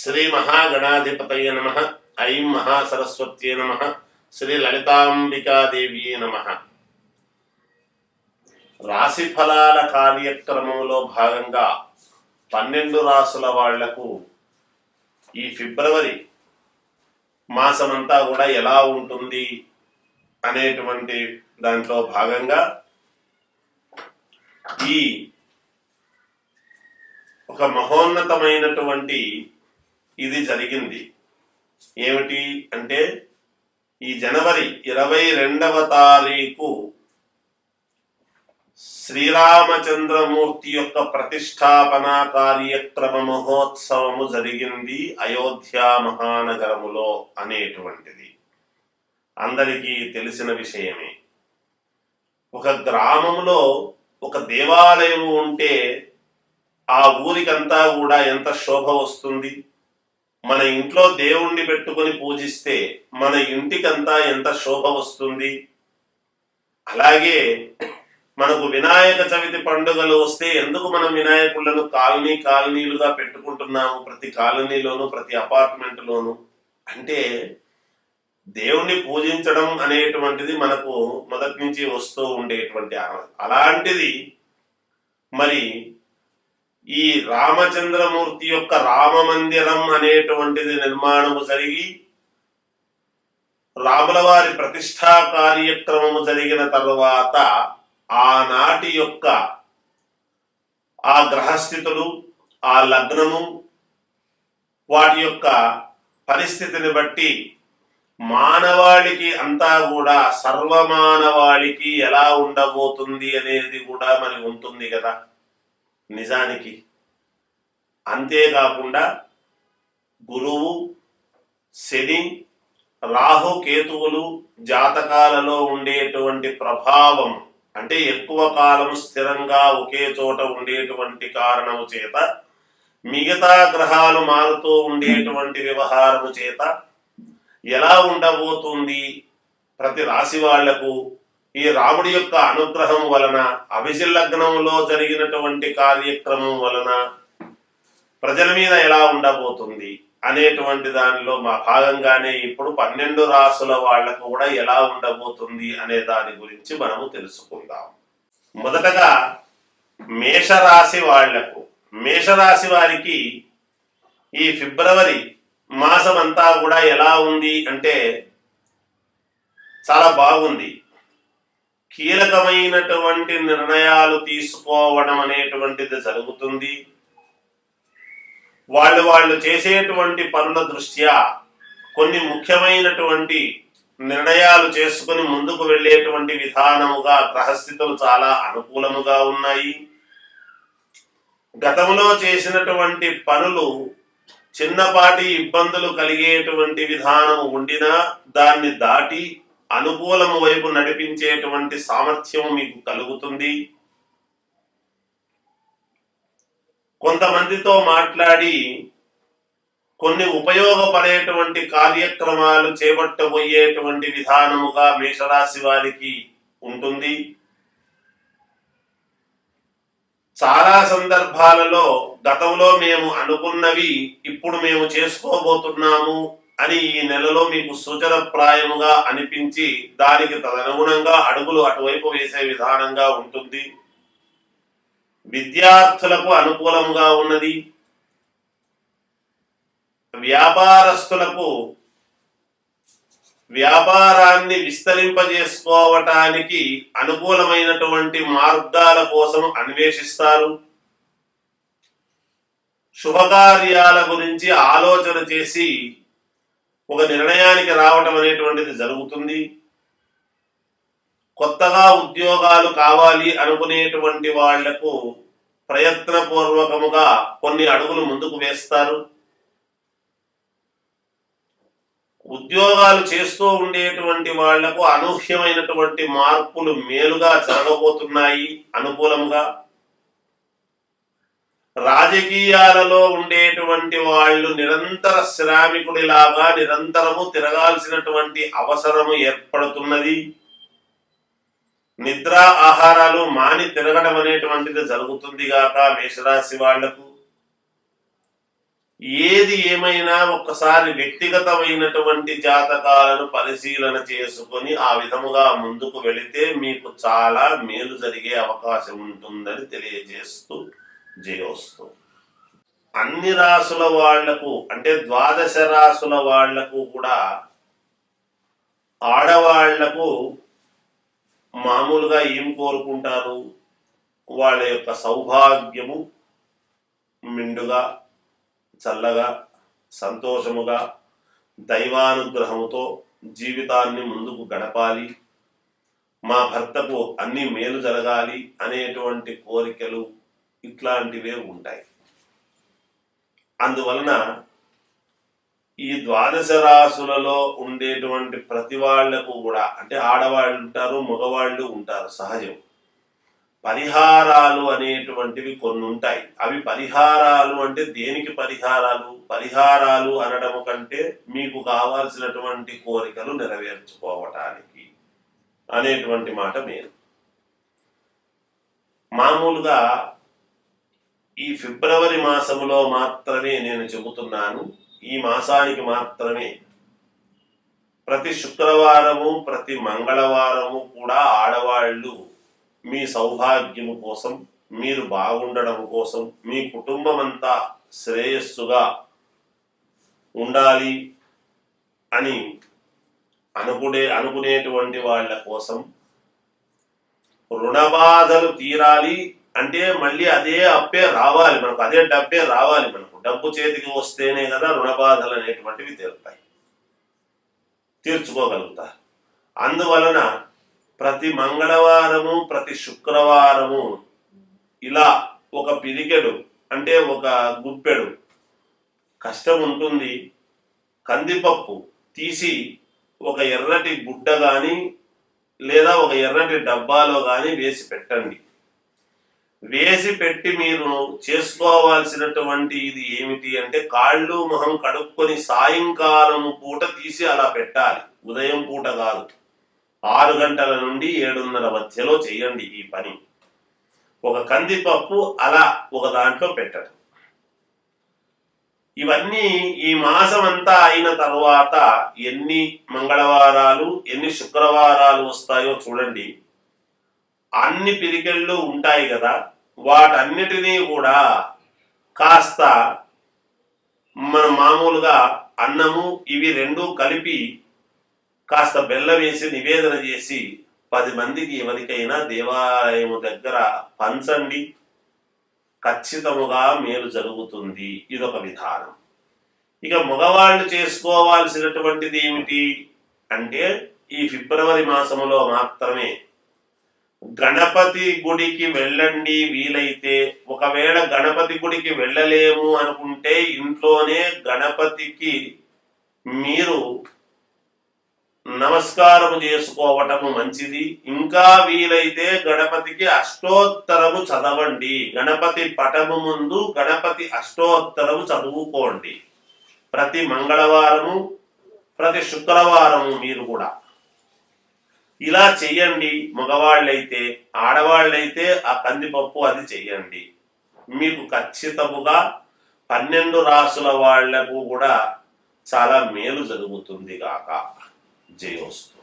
శ్రీ మహాగణాధిపతయ నమ. ఐం మహాసరస్వత్యే నమ. శ్రీ లలితాంబికాదేవి నమ. రాశి ఫలాల కార్యక్రమంలో భాగంగా పన్నెండు రాసుల వాళ్ళకు ఈ ఫిబ్రవరి మాసమంతా కూడా ఎలా ఉంటుంది అనేటువంటి దాంట్లో భాగంగా ఈ ఒక మహోన్నతమైనటువంటి ఇది జరిగింది. ఏమిటి అంటే ఈ జనవరి ఇరవై రెండవ తారీఖు శ్రీరామచంద్రమూర్తి యొక్క ప్రతిష్టాపన కార్యక్రమ మహోత్సవము జరిగింది అయోధ్య మహానగరములో అనేటువంటిది. అందరికీ తెలిసిన విషయమే. ఒక గ్రామంలో ఒక దేవాలయం ఉంటే ఆ ఊరికంతా కూడా ఎంత శోభ వస్తుంది? మన ఇంట్లో దేవుణ్ణి పెట్టుకొని పూజిస్తే మన ఇంటికంతా ఎంత శోభ వస్తుంది? అలాగే మనకు వినాయక చవితి పండుగలు వస్తే ఎందుకు మనం వినాయకులను కాలనీ కాలనీలుగా పెట్టుకుంటున్నాము? ప్రతి కాలనీలోను ప్రతి అపార్ట్మెంట్లోను. అంటే దేవుణ్ణి పూజించడం అనేటువంటిది మనకు మొదటి నుంచి వస్తూ ఉండేటువంటి అలాంటిది మరి ఈ రామచంద్రమూర్తి యొక్క రామ మందిరం అనేటువంటిది నిర్మాణము జరిగి రాముల వారి ప్రతిష్టా కార్యక్రమము జరిగిన తరువాత ఆనాటి యొక్క ఆ గ్రహస్థితులు ఆ లగ్నము వాటి యొక్క పరిస్థితిని బట్టి మానవాళికి అంతా కూడా సర్వమానవాళికి ఎలా ఉండబోతుంది అనేది కూడా మరి ఉంటుంది కదా. నిజానికి అంతేకాకుండా గురువు శని రాహు కేతువులు జాతకాలలో ఉండేటువంటి ప్రభావం అంటే ఎక్కువ కాలం స్థిరంగా ఒకే చోట ఉండేటువంటి కారణము చేత మిగతా గ్రహాలు మారుతూ ఉండేటువంటి వ్యవహారము చేత ఎలా ఉండబోతుంది ప్రతి రాశి వాళ్ళకు ఈ రాముడి యొక్క అనుగ్రహం వలన అభిషిల్లగ్నంలో జరిగినటువంటి కార్యక్రమం వలన ప్రజల మీద ఎలా ఉండబోతుంది అనేటువంటి దానిలో మా భాగంగానే ఇప్పుడు పన్నెండు రాసుల వాళ్ళకు కూడా ఎలా ఉండబోతుంది అనే దాని గురించి మనము తెలుసుకుందాం. మొదటగా మేషరాశి వాళ్ళకు మేషరాశి వారికి ఈ ఫిబ్రవరి మాసం అంతా కూడా ఎలా ఉంది అంటే చాలా బాగుంది. కీలకమైనటువంటి నిర్ణయాలు తీసుకోవడం అనేటువంటిది జరుగుతుంది. వాళ్ళు వాళ్ళు చేసేటువంటి పనుల దృష్ట్యా కొన్ని ముఖ్యమైనటువంటి నిర్ణయాలు చేసుకుని ముందుకు వెళ్ళేటువంటి విధానముగా గ్రహస్థితులు చాలా అనుకూలముగా ఉన్నాయి. గతంలో చేసినటువంటి పనులు చిన్నపాటి ఇబ్బందులు కలిగేటువంటి విధానం ఉండినా దాన్ని దాటి అనుకూలము వైపు నడిపించేటువంటి సామర్థ్యం మీకు కలుగుతుంది. కొంతమందితో మాట్లాడి కొన్ని ఉపయోగపడేటువంటి కార్యక్రమాలు చేపట్టబోయేటువంటి విధానముగా మేషరాశి వారికి ఉంటుంది. చాలా సందర్భాలలో గతంలో మేము అనుకున్నవి ఇప్పుడు మేము చేసుకోబోతున్నాము. అని ఈ నెలలో మీకు సూచనప్రాయముగా అనిపించి దానికి తదనుగుణంగా అడుగులు అటువైపు వేసే విధానంగా ఉంటుంది. విద్యార్థులకు అనుకూలంగా ఉన్నది. వ్యాపారస్తులకు వ్యాపారాన్ని విస్తరింపజేసుకోవటానికి అనుకూలమైనటువంటి మార్గాల కోసం అన్వేషిస్తారు. శుభకార్యాల గురించి ఆలోచన చేసి ఒక నిర్ణయానికి రావటం అనేటువంటిది జరుగుతుంది. కొత్తగా ఉద్యోగాలు కావాలి అనుకునేటువంటి వాళ్ళకు ప్రయత్నపూర్వకముగా కొన్ని అడుగులు ముందుకు వేస్తారు. ఉద్యోగాలు చేస్తూ ఉండేటువంటి వాళ్ళకు అనూహ్యమైనటువంటి మార్పులు మేలుగా జరగబోతున్నాయి అనుకూలంగా రాజకీయాలలో ఉండేటువంటి వాళ్ళు నిరంతర శ్రామికుడిలాగా నిరంతరము తిరగాల్సినటువంటి అవసరము ఏర్పడుతున్నది. నిద్ర ఆహారాలు మాని తిరగడం అనేటువంటిది జరుగుతుంది గాక మేషరాశి వాళ్ళకు. ఏది ఏమైనా ఒక్కసారి వ్యక్తిగతమైనటువంటి జాతకాలను పరిశీలన చేసుకొని ఆ విధముగా ముందుకు వెళితే మీకు చాలా మేలు జరిగే అవకాశం ఉంటుందని తెలియజేస్తూ జయోస్తు. అన్ని రాసుల వాళ్ళకు అంటే ద్వాదశ రాసుల వాళ్ళకు కూడా ఆడవాళ్ళకు మామూలుగా ఏం కోరుకుంటారు? వాళ్ళ యొక్క సౌభాగ్యము మిండుగా చల్లగా సంతోషముగా దైవానుగ్రహముతో జీవితాన్ని ముందుకు గడపాలి. మా భర్తకు అన్ని మేలు జరగాలి అనేటువంటి కోరికలు ఇట్లాంటివే ఉంటాయి. అందువలన ఈ ద్వాదశ రాసులలో ఉండేటువంటి ప్రతి వాళ్ళకు కూడా అంటే ఆడవాళ్ళు ఉంటారు మగవాళ్ళు ఉంటారు సహజం. పరిహారాలు అనేటువంటివి కొన్ని ఉంటాయి. అవి పరిహారాలు అంటే దేనికి పరిహారాలు? పరిహారాలు అనడం కంటే మీకు కావాల్సినటువంటి కోరికలు నెరవేర్చుకోవటానికి అనేటువంటి మాట మేము మామూలుగా ఈ ఫిబ్రవరి మాసములో మాత్రమే నేను చెబుతున్నాను. ఈ మాసానికి మాత్రమే. ప్రతి శుక్రవారము ప్రతి మంగళవారము కూడా ఆడవాళ్ళు మీ సౌభాగ్యము కోసం మీరు బాగుండడం కోసం మీ కుటుంబం అంతా శ్రేయస్సుగా ఉండాలి అని అనుకునే అనుకునేటువంటి వాళ్ళ కోసం రుణ బాధలు తీరాలి. అంటే మళ్ళీ అదే అప్పే రావాలి మనకు అదే డబ్బే రావాలి మనకు. డబ్బు చేతికి వస్తేనే కదా రుణబాధలు అనేటువంటివి తీరుతాయి. తీర్చుకోగలుగుతారు అందువలన ప్రతి మంగళవారము ప్రతి శుక్రవారము ఇలా ఒక పిరికెడు అంటే ఒక గుప్పెడు కష్టం ఉంటుంది. కందిపప్పు తీసి ఒక ఎర్రటి గుడ్డ కానీ లేదా ఒక ఎర్రటి డబ్బాలో కానీ వేసి పెట్టండి. వేసి పెట్టి మీరు చేసుకోవాల్సినటువంటి ఇది ఏమిటి అంటే కాళ్ళు మొహం కడుక్కొని సాయంకాలము పూట తీసి అలా పెట్టాలి. ఉదయం పూట కాదు. ఆరు గంటల నుండి ఏడున్నర మధ్యలో చేయండి ఈ పని. ఒక కందిపప్పు అలా ఒక దాంట్లో పెట్టడం. ఇవన్నీ ఈ మాసం అంతా అయిన తర్వాత ఎన్ని మంగళవారాలు ఎన్ని శుక్రవారాలు వస్తాయో చూడండి. అన్ని పిరికెళ్ళు ఉంటాయి కదా. వాటన్నిటినీ కూడా కాస్త మన మామూలుగా అన్నము ఇవి రెండు కలిపి కాస్త బెల్లం వేసి నివేదన చేసి పది మందికి ఎవరికైనా దేవాలయము దగ్గర పంచండి. ఖచ్చితముగా మేలు జరుగుతుంది. ఇదొక విధానం. ఇక మగవాళ్ళు చేసుకోవాల్సినటువంటిది ఏమిటి? అంటే ఈ ఫిబ్రవరి మాసములో మాత్రమే గణపతి గుడికి వెళ్ళండి వీలైతే. ఒకవేళ గణపతి గుడికి వెళ్ళలేము అనుకుంటే ఇంట్లోనే గణపతికి మీరు నమస్కారము చేసుకోవటము మంచిది. ఇంకా వీలైతే గణపతికి అష్టోత్తరము చదవండి. గణపతి పటము ముందు గణపతి అష్టోత్తరము చదువుకోండి. ప్రతి మంగళవారము ప్రతి శుక్రవారము మీరు కూడా. ఇలా చెయ్యండి మగవాళ్ళైతే ఆడవాళ్ళైతే ఆ కందిపప్పు అది చెయ్యండి. మీకు ఖచ్చితముగా పన్నెండు రాసుల వాళ్ళకు కూడా చాలా మేలు జరుగుతుంది గాక. జయోస్తు.